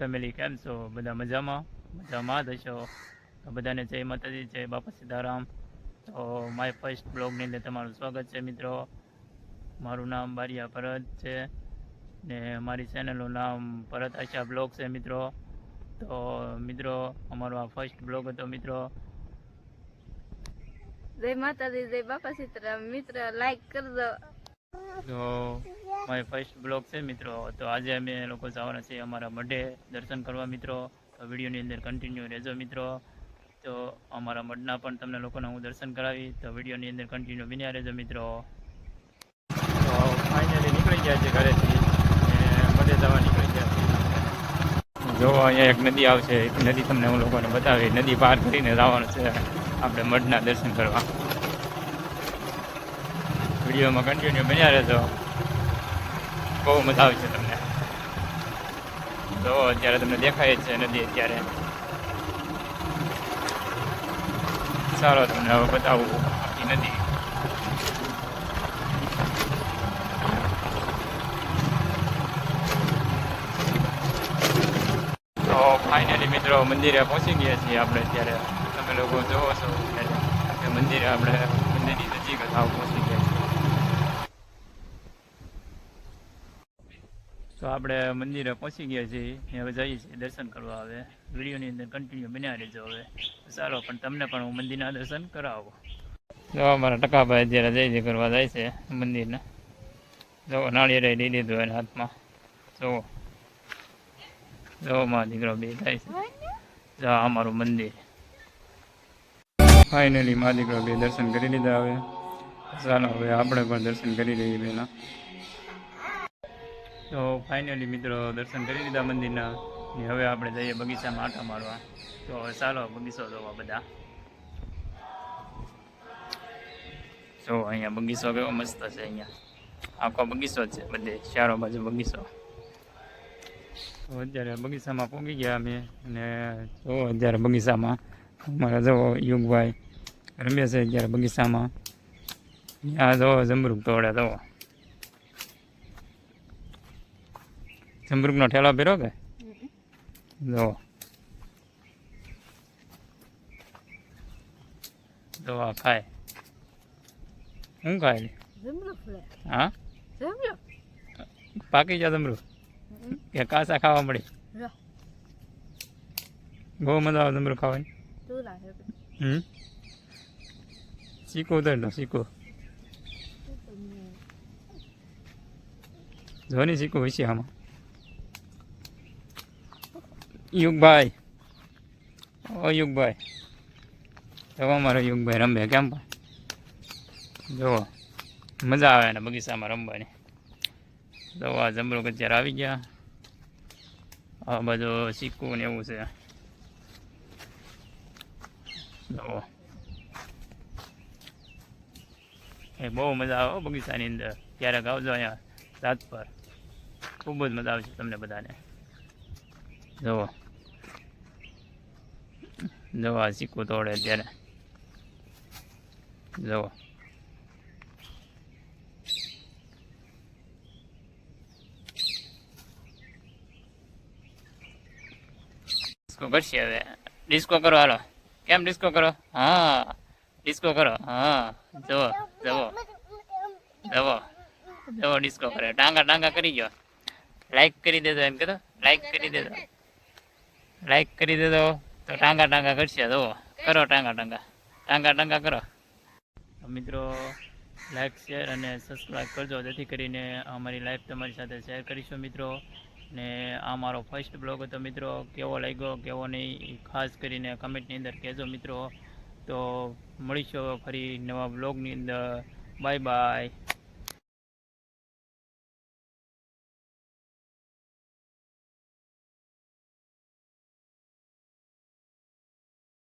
Family કેમ છો? બધા મજામાં? મજામાં જ હશો તો બધાને જય માતાજી જય બાપા સીતારામ. તો માય ફર્સ્ટ બ્લોગની અંદર તમારું સ્વાગત છે મિત્રો. મારું નામ બારિયા ભરત છે ને મારી ચેનલનું નામ ભરત આશા બ્લોગ છે મિત્રો. તો મિત્રો અમારો આ ફર્સ્ટ બ્લોગ હતો મિત્રો. જય માતાજી જય બાપા સીતારામ. મિત્ર લાઈક કરજો તો માય ફર્સ્ટ બ્લોગ છે મિત્રો. તો આજે અમે લોકો જવાના છીએ અમારા મઢે દર્શન કરવા મિત્રો. તો વિડીયોની અંદર કન્ટિન્યુ રહેજો મિત્રો. તો અમારા મઢના પણ તમને લોકોને હું દર્શન કરાવી. તો વિડીયોની અંદર કન્ટિન્યુ બન્યા રહેજો મિત્રો. તો ફાઇનલી નીકળી ગયા છે ઘરેથી. મઢે જવા નીકળી ગયા છે. જો અહીંયા એક નદી આવશે. એક નદી તમને હું લોકોને બતાવી નદી પાર કરીને જવાનું છે. આપણે મઢના દર્શન કરવા. વિડીયોમાં કન્ટિન્યુ બન્યા રહેજો. બહુ મજા આવશે તમને. તો અત્યારે તમને દેખાય છે નદી અત્યારે. ચાલો તમને હવે બતાવું આખી નદી. તો ફાઇનલી મિત્રો મંદિરે પહોંચી ગયા છીએ આપણે અત્યારે તમે લોકો જોવો છો મંદિરે આપણે મંદિરની નજીક જ આવ પહોંચી ગયા છીએ તો આપણે મંદિરે પહોંચી ગયા છીએ. હવે જઈએ છીએ દર્શન કરવા હવે. વિડીયોની અંદર કન્ટિન્યુ બન્યા રહેજો હવે. સારો, પણ તમને પણ હું મંદિરના દર્શન કરાવું. જો અમારા ટકાભાઈ અત્યારે જય જય કરવા જાય છે મંદિરના. જો નાળિયેર લઈ લીધું એના હાથમાં. જુઓ જો માં દીકરો બે થાય છે. જો અમારું મંદિર. ફાઇનલી મા દીકરો બે દર્શન કરી લીધા હવે. ચાલો, હવે આપણે પણ દર્શન કરી લઈએ બેના. તો ફાઇનલી મિત્રો, દર્શન કરી લીધા મંદિરના. ને હવે આપણે જઈએ બગીચામાં આંટા મારવા. તો હવે ચાલો બગીચો જોવા બધા. જો, અહીંયા બગીચો કેવો મસ્ત છે અહીંયા. આખો બગીચો જ છે બધે, ચારો બાજુ બગીચો. તો અત્યારે બગીચામાં પહોંચી ગયા અમે. અને જો, અત્યારે બગીચામાં અમારા જો યુગભાઈ રમે છે અત્યારે બગીચામાં. ત્યાં જો જમરૂક તોડે તો જમરૂકનો ઠેલો પહેરો કે? જો. દવા ખાય. શું ખાય? હા? પાકી જા જમરૂક? કે કાસા ખાવા મળી? બહુ મજા આવે જમરૂક ખાવાની. હમ? શીખો ઉતર શીખો જોની શીખો વિશે આમાં. યુગભાઈ ઓ યુગભાઈ જો અમારો યુગભાઈ રમે કેમ પણ? જુઓ મજા આવે ને બગીચામાં રમવાની. તો આ જમરૂક અત્યારે આવી ગયા. આ બધું શીખવું ને એવું છે. જુઓ એ બહુ મજા આવે બગીચાની અંદર. ક્યારેક આવજો અહીંયા, રાત પર. ખૂબ જ મજા આવશે તમને બધાને. જુઓ આ સિક્કો તોડે અત્યારે જુઓ ડિસ્કો કરશે હવે. ડિસ્કો કરો, હાલો. કેમ ડિસ્કો કરો? હા. ડિસ્કો કરો. હા. જુઓ જવો જવો જવો ડિસ્કો કરે. ટાંગા ટાંગા કરી ગયો. લાઈક કરી દેજો એમ કહેતો લાઈક કરી દેજો. લાઈક કરી દેજો. તો ટાંગા ટાંગા કરશે તો કરો ટાંગા ટાંગા ટાંગા ટાંગા કરો મિત્રો લાઈક શેર અને સબસ્ક્રાઈબ કરજો. જેથી કરીને અમારી લાઈફ તમારી સાથે શેર કરીશું મિત્રો. ને આ મારો ફર્સ્ટ બ્લોગ હતો મિત્રો. કેવો લાગ્યો, કેવો નહીં ખાસ કરીને કમેન્ટની અંદર કહેજો મિત્રો. તો મળીશું ફરી નવા બ્લોગની અંદર. Bye bye